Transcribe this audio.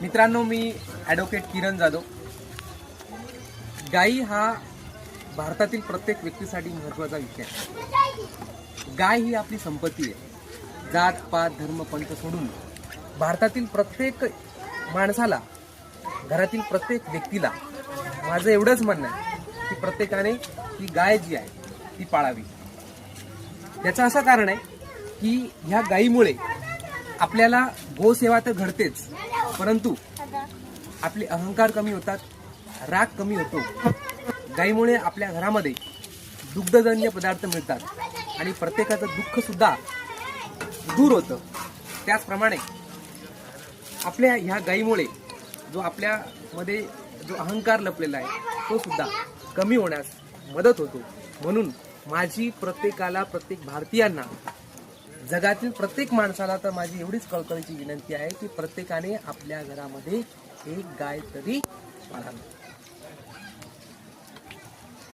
मित्रांनो मी ॲडव्होकेट किरण जाधव. गायी हा भारतातील प्रत्येक व्यक्तीसाठी महत्त्वाचा विषय आहे. गाय ही आपली संपत्ती आहे. जात पात धर्म पंथ सोडून भारतातील प्रत्येक माणसाला घरातील प्रत्येक व्यक्तीला माझं एवढंच म्हणणं आहे की प्रत्येकाने ही गाय जी आहे ती पाळावी. याचं असं कारण आहे की ह्या गायीमुळे आपल्याला गोसेवा तर घडतेच परंतु आपले अहंकार कमी होतात राग कमी होतो. गाईमुळे आपल्या घरामध्ये दुग्धजन्य पदार्थ मिळतात आणि प्रत्येकाचं दुःख सुद्धा दूर होतं. त्याचप्रमाणे आपल्या ह्या गाईमुळे जो आपल्यामध्ये जो अहंकार लपलेला आहे तो सुद्धा कमी होण्यास मदत होतो. म्हणून माझी प्रत्येकाला प्रत्येक भारतीयांना जगातील प्रत्येक माणसाला तर माझी एवढीच कळकळीची विनंती आहे की प्रत्येकाने आपल्या घरामध्ये एक गाय तरी पाळावी.